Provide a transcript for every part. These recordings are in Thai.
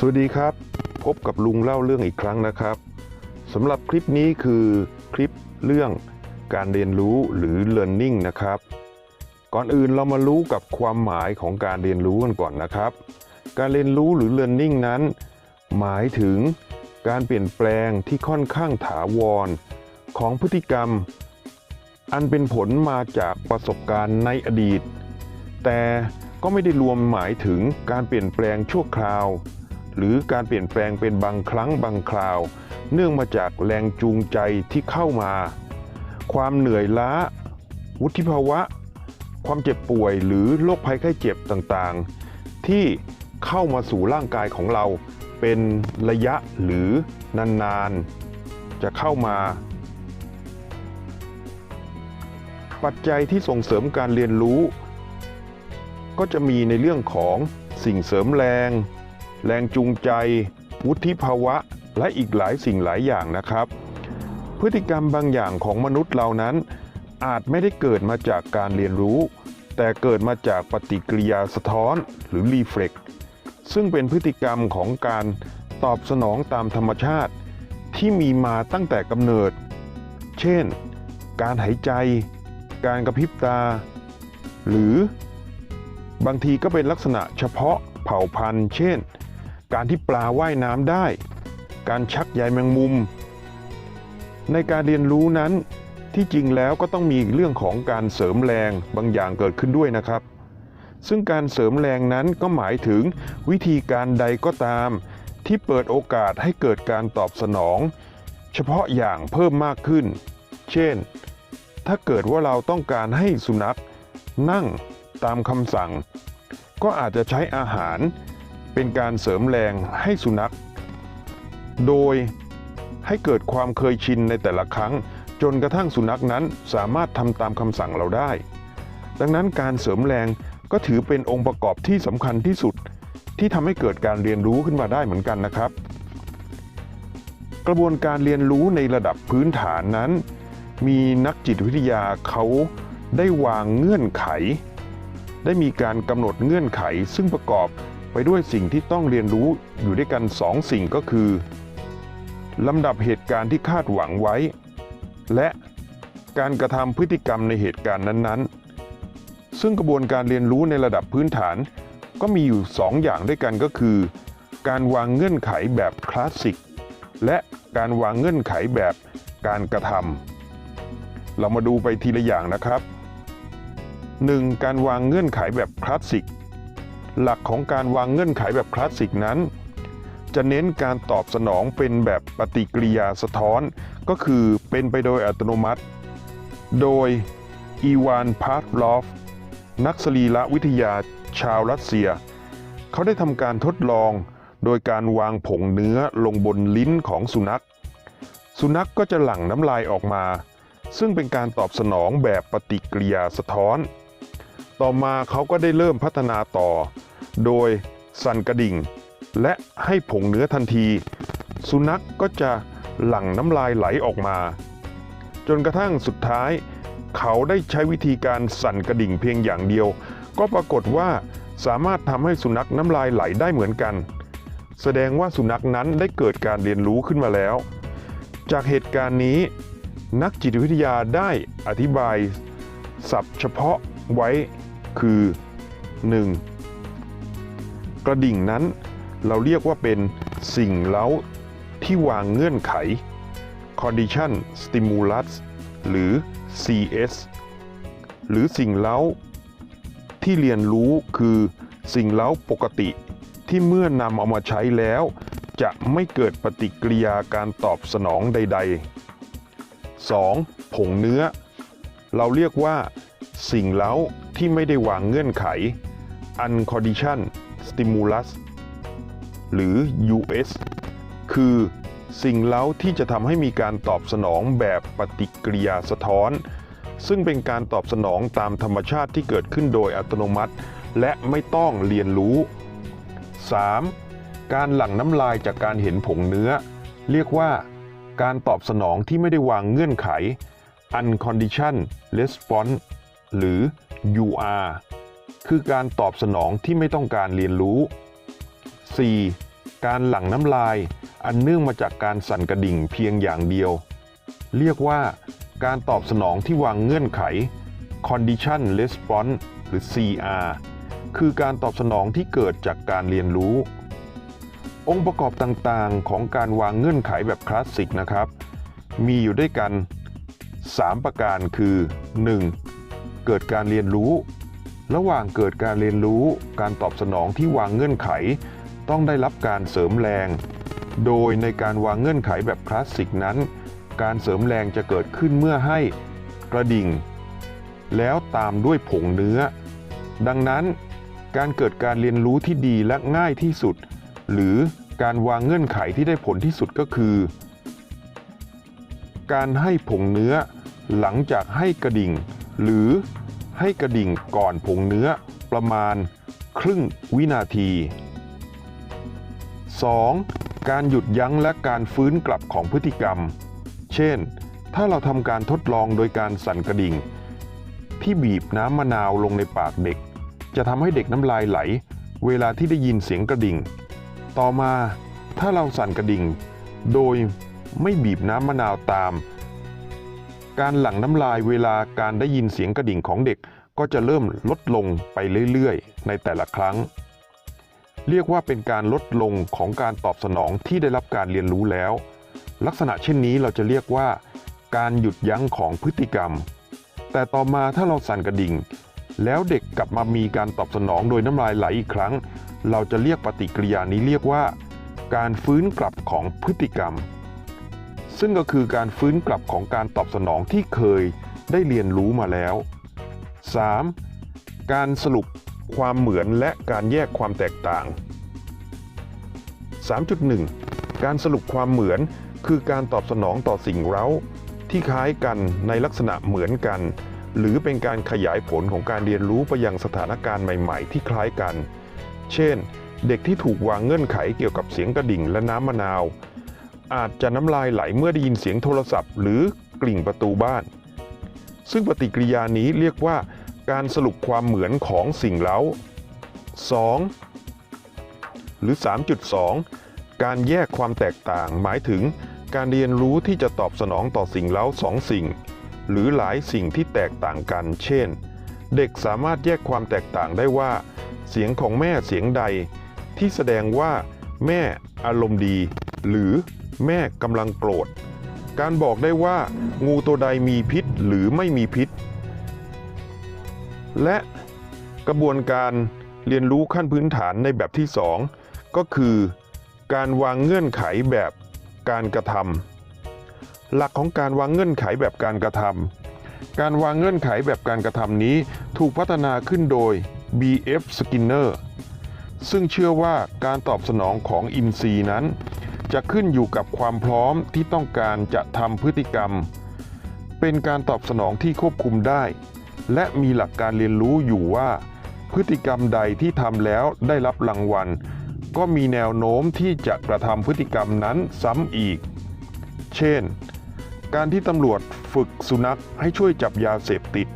สวัสดีครับ พบกับลุงเล่าเรื่องอีกครั้งนะครับสำหรับคลิปนี้คือคลิปเรื่องการเรียนรู้หรือ learning นะครับ ก่อนอื่นเรามารู้กับความหมายของการเรียนรู้กันก่อนนะครับ การเรียนรู้หรือ learning นั้น หมายถึงการเปลี่ยนแปลงที่ค่อนข้างถาวร ของพฤติกรรม อันเป็นผลมาจากประสบการณ์ในอดีต แต่ก็ไม่ได้รวมหมายถึงการเปลี่ยนแปลงชั่วคราว หรือการเปลี่ยนแปลงเป็นบางครั้งบางคราว เนื่องมาจากแรงจูงใจที่เข้ามา ความเหนื่อยล้า วุฒิภาวะ ความเจ็บป่วยหรือโรคภัยไข้เจ็บต่างๆ ที่เข้ามาสู่ร่างกายของเราเป็นระยะหรือนานๆ จะเข้ามา ปัจจัยที่ส่งเสริมการเรียนรู้ ก็จะมีในเรื่องของสิ่งเสริมแรง แรงจูงใจ วุฒิภาวะ และอีกหลายสิ่งหลายอย่างนะครับ พฤติกรรมบางอย่างของมนุษย์เรานั้น อาจไม่ได้เกิดมาจากการเรียนรู้ แต่เกิดมาจากปฏิกิริยาสะท้อนหรือรีเฟล็กซึ่งเป็นพฤติกรรมของการตอบสนองตามธรรมชาติ ที่มีมาตั้งแต่กำเนิด เช่น การหายใจ การกระพริบตา หรือบางทีก็เป็นลักษณะเฉพาะเผ่าพันธุ์ เช่น การที่ปลาว่ายน้ำได้ การชักใยแมงมุม ในการเรียนรู้นั้นที่จริงแล้วก็ต้องมีเรื่องของการเสริมแรงบางอย่างเกิดขึ้นด้วยนะครับ ซึ่งการเสริมแรงนั้นก็หมายถึงวิธีการใดก็ตาม ที่เปิดโอกาสให้เกิดการตอบสนอง เฉพาะอย่างเพิ่มมากขึ้น เช่น ถ้าเกิดว่าเราต้องการให้สุนัขนั่งตามคำสั่ง ก็อาจจะใช้อาหาร เป็นการเสริมแรงให้สุนัข โดยให้เกิดความเคยชินในแต่ละครั้ง จนกระทั่งสุนัขนั้นสามารถทำตามคำสั่งเราได้ ดังนั้นการเสริมแรงก็ถือเป็นองค์ประกอบที่สำคัญที่สุด ที่ทำให้เกิดการเรียนรู้ขึ้นมาได้เหมือนกันนะครับ กระบวนการเรียนรู้ในระดับพื้นฐานนั้น มีนักจิตวิทยาเขาได้วางเงื่อนไข ได้มีการกำหนดเงื่อนไขซึ่งประกอบ ไปด้วยสิ่งที่ต้องเรียนรู้อยู่ด้วยกันสองสิ่งก็คือลำดับเหตุการณ์ที่คาดหวังไว้ และการกระทำพฤติกรรมในเหตุการณ์นั้นๆ ซึ่งกระบวนการเรียนรู้ในระดับพื้นฐาน ก็มีอยู่สองอย่างด้วยกันก็คือ การวางเงื่อนไขแบบคลาสสิก และการวางเงื่อนไขแบบการกระทำเรามาดูไปทีละอย่างนะครับ 1. การวางเงื่อนไขแบบคลาสสิก หลักของการวางเงื่อนไขแบบคลาสสิกนั้น จะเน้นการตอบสนองเป็นแบบปฏิกิริยาสะท้อน ก็คือเป็นไปโดยอัตโนมัติ โดยอีวานพาร์ลอฟนักสรีระวิทยาชาวรัสเซีย เขาได้ทำการทดลองโดยการวางผงเนื้อลงบนลิ้นของสุนัข สุนัขกก็จะหลั่งน้ำลายออกมา ซึ่งเป็นการตอบสนองแบบปฏิกิริยาสะท้อน ต่อมาเขาก็ได้เริ่มพัฒนาต่อ โดยสั่นกระดิ่ง และให้ผงเนื้อทันที สุนัขกก็จะหลั่งน้ำลายไหลออกมา จนกระทั่งสุดท้าย เขาได้ใช้วิธีการสั่นกระดิ่งเพียงอย่างเดียว ก็ปรากฏว่าสามารถทำให้สุนัขน้ำลายไหลได้เหมือนกัน แสดงว่าสุนัขนั้นได้เกิดการเรียนรู้ขึ้นมาแล้ว จากเหตุการณ์นี้ นักจิตวิทยาได้อธิบาย ศัพท์เฉพาะไว้คือ 1. กระดิ่งนั้น เราเรียกว่าเป็นสิ่งเล้าที่วางเงื่อนไข condition stimulus หรือ CS หรือสิ่งเล้าที่เรียนรู้คือสิ่งเล้าปกติที่เมื่อนำเอามาใช้แล้ว จะไม่เกิดปฏิกิริยาการตอบสนองใด ๆ 2. ผงเนื้อ เราเรียกว่า สิ่งเล้าที่ไม่ได้วางเงื่อนไข uncondition stimulus หรือ US คือสิ่งเล้าที่จะทำให้มีการตอบสนองแบบปฏิกิริยาสะท้อน ซึ่งเป็นการตอบสนองตามธรรมชาติที่เกิดขึ้นโดยอัตโนมัติ และไม่ต้องเรียนรู้ 3. การหลั่งน้ำลายจากการเห็นผงเนื้อ เรียกว่า การตอบสนองที่ไม่ได้วางเงื่อนไข uncondition response หรือ UR คือการตอบสนองที่ไม่ต้องการเรียนรู้ 4. การหลั่งน้ำลาย อันเนื่องมาจากการสั่นกระดิ่งเพียงอย่างเดียว เรียกว่า การตอบสนองที่วางเงื่อนไข condition response หรือ CR คือการตอบสนองที่เกิดจากการเรียนรู้ องค์ประกอบต่างๆ ของการวางเงื่อนไขแบบคลาสสิกนะครับ มีอยู่ด้วยกัน 3 ประการคือ 1. เกิดการเรียนรู้ ระหว่างเกิดการเรียนรู้การตอบสนองที่วางเงื่อนไข ต้องได้รับการเสริมแรง โดยในการวางเงื่อนไขแบบคลาสสิกนั้น การเสริมแรงจะเกิดขึ้นเมื่อให้กระดิ่ง แล้วตามด้วยผงเนื้อ ดังนั้น การเกิดการเรียนรู้ที่ดีและง่ายที่สุด หรือการวางเงื่อนไขที่ได้ผลที่สุดก็คือ การให้ผงเนื้อหลังจากให้กระดิ่ง หรือ ให้กระดิ่งก่อนผงเนื้อประมาณครึ่งวินาที 2. การหยุดยั้งและการฟื้นกลับของพฤติกรรม เช่น ถ้าเราทำการทดลองโดยการสั่นกระดิ่ง ที่บีบน้ำมะนาวลงในปากเด็ก จะทำให้เด็กน้ำลายไหล เวลาที่ได้ยินเสียงกระดิ่ง ต่อมาถ้าเราสั่นกระดิ่ง โดยไม่บีบน้ำมะนาวตาม การหลั่งน้ำลายเวลาการได้ยินเสียงกระดิ่งของเด็กก็จะเริ่มลดลงไปเรื่อยๆ ในแต่ละครั้ง เรียกว่าเป็นการลดลงของการตอบสนองที่ได้รับการเรียนรู้แล้ว ลักษณะเช่นนี้เราจะเรียกว่า การหยุดยั้งของพฤติกรรม แต่ต่อมาถ้าเราสั่นกระดิ่ง แล้วเด็กกลับมามีการตอบสนองโดยน้ำลายไหลอีกครั้ง เราจะเรียกปฏิกิริยานี้เรียกว่า การฟื้นกลับของพฤติกรรม ซึ่งก็คือการฟื้นกลับของการตอบสนองที่เคยได้เรียนรู้มาแล้ว 3. การสรุปความเหมือนและการแยกความแตกต่าง 3.1 การสรุปความเหมือนคือการตอบสนองต่อสิ่งเร้า ที่คล้ายกันในลักษณะเหมือนกัน หรือเป็นการขยายผลของการเรียนรู้ไปยังสถานการณ์ใหม่ ๆ ที่คล้ายกัน เช่น เด็กที่ถูกวางเงื่อนไขเกี่ยวกับเสียงกระดิ่งและน้ำมะนาว อาจจะน้ำลายไหลเมื่อได้ยินเสียงโทรศัพท์ หรือกลิ่งประตูบ้าน ซึ่งปฏิกิริยานี้เรียกว่าการสรุปความเหมือนของสิ่งเร้า 2. หรือ 3.2 การแยกความแตกต่าง หมายถึงการเรียนรู้ที่จะตอบสนองต่อสิ่งเร้าสองสิ่ง หรือหลายสิ่งที่แตกต่างกัน เช่น เด็กสามารถแยกความแตกต่างได้ว่า เสียงของแม่เสียงใด ที่แสดงว่า แม่อารมณ์ดี หรือแม่กำลังโกรธ การบอกได้ว่างูตัวใดมีพิษหรือไม่มีพิษ และกระบวนการเรียนรู้ขั้นพื้นฐานในแบบที่ 2 ก็คือ การวางเงื่อนไขแบบการกระทำหลักของการวางเงื่อนไขแบบการกระทำการวางเงื่อนไขแบบการกระทำนี้ถูกพัฒนาขึ้นโดย B.F. Skinner ซึ่งเชื่อว่าการตอบสนองของอินทรีย์นั้น จะขึ้นอยู่กับความพร้อมที่ต้องการจะทำพฤติกรรม เป็นการตอบสนองที่ควบคุมได้ และมีหลักการเรียนรู้อยู่ว่า พฤติกรรมใดที่ทำแล้วได้รับรางวัล ก็มีแนวโน้มที่จะกระทำพฤติกรรมนั้นซ้ำอีก เช่น การที่ตำรวจฝึกสุนัขให้ช่วยจับยาเสพติด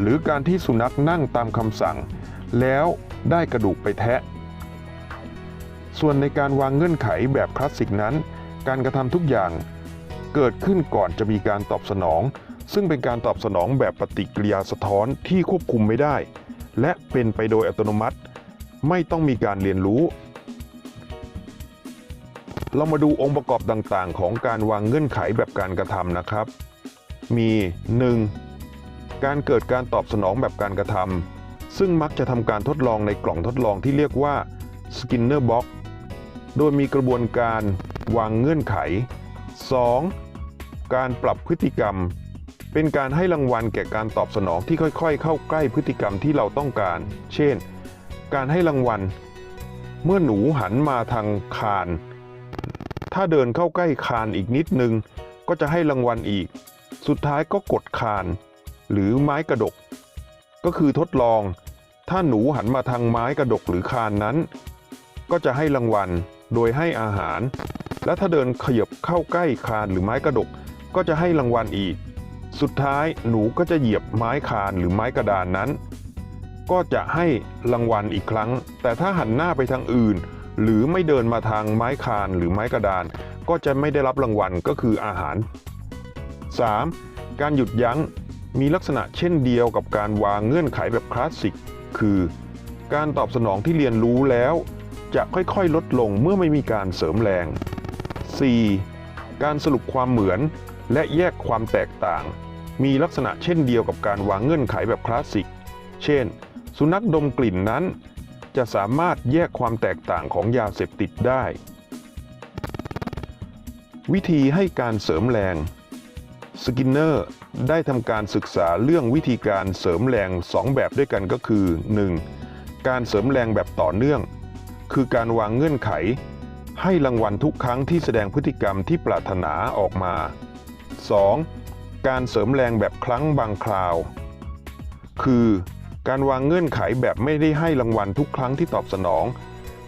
หรือการที่สุนัขนั่งตามคำสั่ง แล้วได้กระดูกไปแทะ ส่วนในการวางเงื่อนไขแบบคลาสสิกนั้น การกระทำทุกอย่างเกิดขึ้นก่อนจะมีการตอบสนอง ซึ่งเป็นการตอบสนองแบบปฏิกิริยาสะท้อนที่ควบคุมไม่ได้ และเป็นไปโดยอัตโนมัติ ไม่ต้องมีการเรียนรู้ เรามาดูองค์ประกอบต่างๆ ของการวางเงื่อนไขแบบการกระทำนะครับ มี 1. การเกิดการตอบสนองแบบการกระทำซึ่งมักจะทำการทดลองในกล่องทดลองที่เรียกว่า Skinner Box โดยมีกระบวนการวางเงื่อนไข 2. การปรับพฤติกรรม เป็นการให้รางวัลแก่การตอบสนองที่ค่อยๆ เข้าใกล้พฤติกรรมที่เราต้องการ เช่น การให้รางวัล เมื่อหนูหันมาทางคาน ถ้าเดินเข้าใกล้คานอีกนิดนึง ก็จะให้รางวัลอีก สุดท้ายก็กดคาน หรือไม้กระดก ก็คือทดลอง ถ้าหนูหันมาทางไม้กระดกหรือคานนั้น ก็จะให้รางวัล โดยให้อาหาร และถ้าเดินขยับเข้าใกล้คานหรือไม้กระดก ก็จะให้รางวัลอีก สุดท้ายหนูก็จะเหยียบไม้คานหรือไม้กระดานนั้น ก็จะให้รางวัลอีกครั้ง แต่ถ้าหันหน้าไปทางอื่น หรือไม่เดินมาทางไม้คานหรือไม้กระดาน ก็จะไม่ได้รับรางวัลก็คืออาหาร 3. การหยุดยั้งมีลักษณะเช่นเดียวกับการวางเงื่อนไขแบบคลาสสิก คือ การตอบสนองที่เรียนรู้แล้ว จะค่อยๆ ลดลงเมื่อไม่มีการเสริมแรง 4. การสรุปความเหมือนและแยกความแตกต่าง มีลักษณะเช่นเดียวกับการวางเงื่อนไขแบบคลาสสิก เช่น สุนัขดมกลิ่นนั้น จะสามารถแยกความแตกต่างของยาเสพติดได้ วิธีให้การเสริมแรง สกินเนอร์ได้ทำการศึกษาเรื่องวิธีการเสริมแรง 2 แบบด้วยกันก็คือ 1. การเสริมแรงแบบต่อเนื่อง คือการวางเงื่อนไข ให้รางวัลทุกครั้งที่แสดงพฤติกรรมที่ปรารถนาออกมา 2. การเสริมแรงแบบครั้งบางคราว คือการวางเงื่อนไขแบบไม่ได้ให้รางวัลทุกครั้งที่ตอบสนอง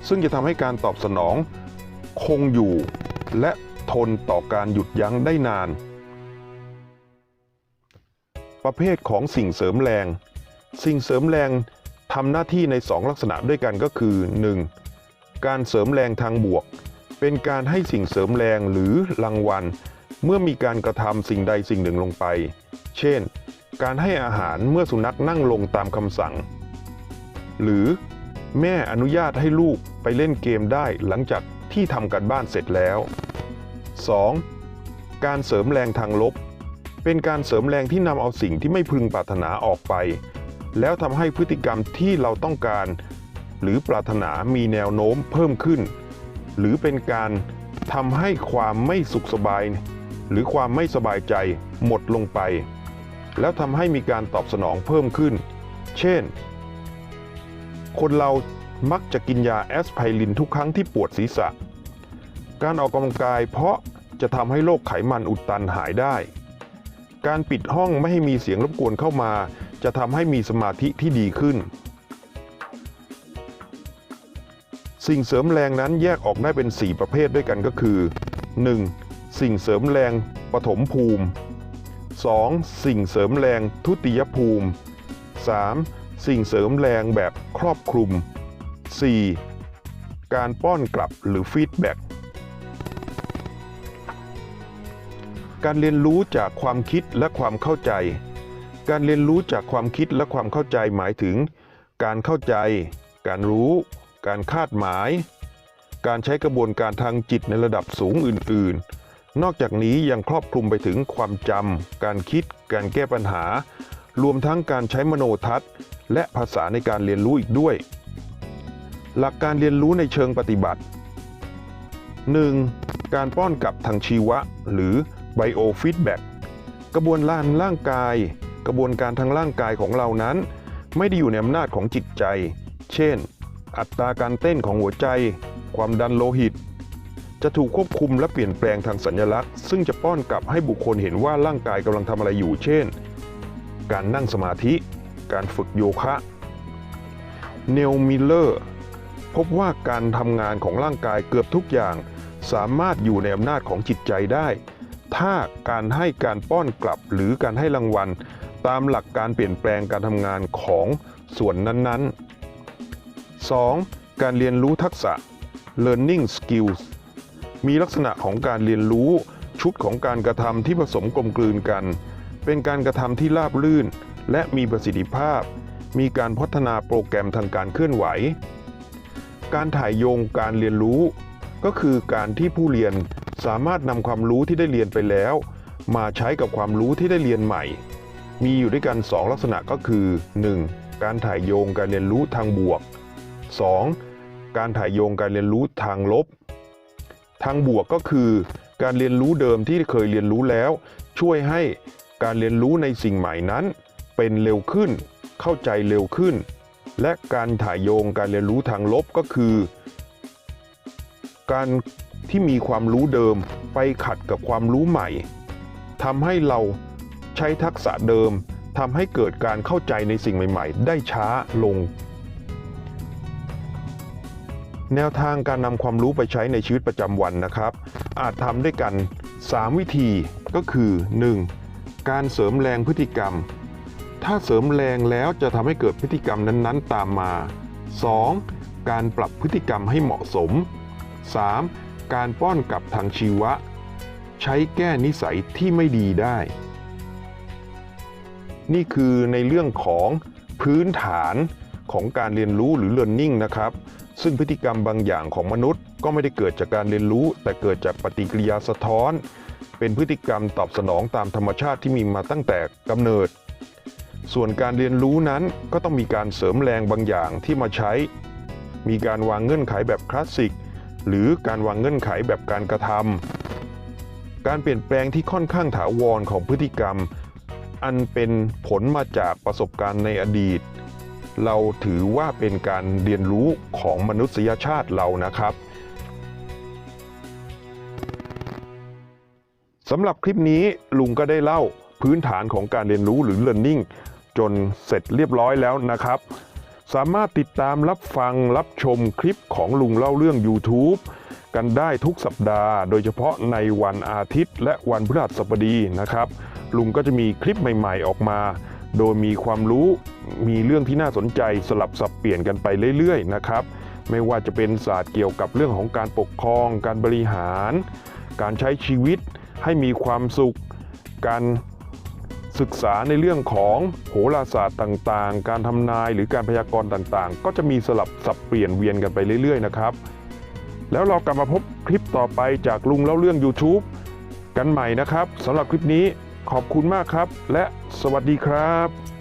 ซึ่งจะทำให้การตอบสนอง คงอยู่ และทนต่อการหยุดยั้งได้นาน ประเภทของสิ่งเสริมแรง สิ่งเสริมแรงทำหน้าที่ใน 2 ลักษณะด้วยกันก็คือ 1. การเสริมแรงทางบวก เป็นการให้สิ่งเสริมแรงหรือรางวัล เมื่อมีการกระทำสิ่งใดสิ่งหนึ่งลงไป เช่น การให้อาหารเมื่อสุนัขนั่งลงตามคำสั่ง หรือแม่อนุญาตให้ลูกไปเล่นเกมได้หลังจากที่ทำการบ้านเสร็จแล้ว 2. การเสริมแรงทางลบ เป็นการเสริมแรงที่นำเอาสิ่งที่ไม่พึงปรารถนาออกไป แล้วทำให้พฤติกรรมที่เราต้องการ หรือปรารถนามีแนวโน้มเพิ่มขึ้น หรือเป็นการทำให้ความไม่สุขสบาย หรือความไม่สบายใจหมดลงไป แล้วทำให้มีการตอบสนองเพิ่มขึ้น เช่น คนเรามักจะกินยาแอสไพรินทุกครั้งที่ปวดศีรษะ การออกกำลังกายเพราะจะทำให้โรคไขมันอุดตันหายได้ การปิดห้องไม่ให้มีเสียงรบกวนเข้ามา จะทำให้มีสมาธิที่ดีขึ้น สิ่งเสริมแรงนั้นแยกออกได้เป็น 4 ประเภทด้วยกันก็คือ 1. สิ่งเสริมแรงปฐมภูมิ 2. สิ่งเสริมแรงทุติยภูมิ 3. สิ่งเสริมแรงแบบครอบคลุม 4. การป้อนกลับหรือฟีดแบ็กการเรียนรู้จากความคิดและความเข้าใจ การเรียนรู้จากความคิดและความเข้าใจหมายถึง การเข้าใจ การรู้ การคาดหมาย การใช้กระบวนการทางจิตในระดับสูงอื่น ๆ นอกจากนี้ยังครอบคลุมไปถึงความจำ การคิด การแก้ปัญหา รวมทั้งการใช้มโนทัศน์ และภาษาในการเรียนรู้อีกด้วย หลักการเรียนรู้ในเชิงปฏิบัติ 1. การป้อนกลับทางชีวะ หรือ biofeedback กระบวนการร่างกาย กระบวนการทางร่างกายของเรานั้น ไม่ได้อยู่ในอำนาจของจิตใจ เช่น อัตราการเต้นของหัวใจ ความดันโลหิต จะถูกควบคุมและเปลี่ยนแปลงทางสัญลักษณ์ ซึ่งจะป้อนกลับให้บุคคลเห็นว่าร่างกายกำลังทำอะไรอยู่ เช่น การนั่งสมาธิ การฝึกโยคะเนลมิลเลอร์พบว่าการทำงานของร่างกายเกือบทุกอย่าง สามารถอยู่ในอำนาจของจิตใจได้ ถ้าการให้การป้อนกลับหรือการให้รางวัล ตามหลักการเปลี่ยนแปลงการทำงานของส่วนนั้นๆ 2. การเรียนรู้ทักษะ learning skills มีลักษณะของการเรียนรู้ชุดของการกระทำที่ผสมกลมกลืนกัน เป็นการกระทำที่ราบรื่น และมีประสิทธิภาพ มีการพัฒนาโปรแกรมทางการเคลื่อนไหว การถ่ายโยงการเรียนรู้ ก็คือการที่ผู้เรียนสามารถนำความรู้ที่ได้เรียนไปแล้ว มาใช้กับความรู้ที่ได้เรียนใหม่ มีอยู่ด้วยกัน 2 ลักษณะก็คือ 1. การถ่ายโยงการเรียนรู้ทางบวก 2. การถ่ายโยงการเรียนรู้ทางลบ ทางบวกก็คือ การเรียนรู้เดิมที่เคยเรียนรู้แล้ว ช่วยให้การเรียนรู้ในสิ่งใหม่นั้น เป็นเร็วขึ้น เข้าใจเร็วขึ้น และการถ่ายโยงการเรียนรู้ทางลบก็คือ การที่มีความรู้เดิมไปขัดกับความรู้ใหม่ทำให้เราใช้ทักษะเดิมทำให้เกิดการเข้าใจในสิ่งใหม่ ๆ ได้ช้าลง แนวทางการนำความรู้ไปใช้ในชีวิตประจำวันนะครับ อาจทำด้วยกัน 3 วิธีก็คือ 1. การเสริมแรงพฤติกรรม ถ้าเสริมแรงแล้วจะทำให้เกิดพฤติกรรมนั้นๆ ตามมา 2. การปรับพฤติกรรมให้เหมาะสม 3. การป้อนกลับทางชีวะ ใช้แก้นิสัยที่ไม่ดีได้ นี่คือในเรื่องของพื้นฐานของการเรียนรู้หรือ learning นะครับ ซึ่งพฤติกรรมบางอย่างของมนุษย์ ก็ไม่ได้เกิดจากการเรียนรู้ แต่เกิดจากปฏิกิริยาสะท้อน เป็นพฤติกรรมตอบสนองตามธรรมชาติที่มีมาตั้งแต่กำเนิด ส่วนการเรียนรู้นั้นก็ต้องมีการเสริมแรงบางอย่างที่มาใช้ มีการวางเงื่อนไขแบบคลาสสิกหรือการวางเงื่อนไขแบบการกระทำการเปลี่ยนแปลงที่ค่อนข้างถาวรของพฤติกรรม อันเป็นผลมาจากประสบการณ์ในอดีต เราถือว่าเป็นการเรียนรู้ของมนุษยชาติเรานะครับสำหรับคลิปนี้ลุงก็ได้เล่าพื้นฐานของการเรียนรู้หรือ learning จนเสร็จเรียบร้อยแล้วนะครับ สามารถติดตามรับฟังรับชมคลิปของลุงเล่าเรื่อง YouTube กันได้ทุกสัปดาห์ โดยเฉพาะในวันอาทิตย์ และวันพฤหัสบดีนะครับ ลุงก็จะมีคลิปใหม่ ๆ ออกมา โดยมีความรู้มีเรื่องที่น่าสนใจสลับสับเปลี่ยนกันไปเรื่อยๆนะครับ ไม่ว่าจะเป็นศาสตร์เกี่ยวกับเรื่องของการปกครอง การบริหาร การใช้ชีวิตให้มีความสุข การศึกษาในเรื่องของโหราศาสตร์ต่างๆ การทำนายหรือการพยากรณ์ต่างๆ ก็จะมีสลับสับเปลี่ยนเวียนกันไปเรื่อยๆนะครับ แล้วเรากลับมาพบคลิปต่อไปจากลุงเล่าเรื่อง YouTube กันใหม่นะครับสำหรับคลิปนี้ ขอบคุณมากครับ และสวัสดีครับ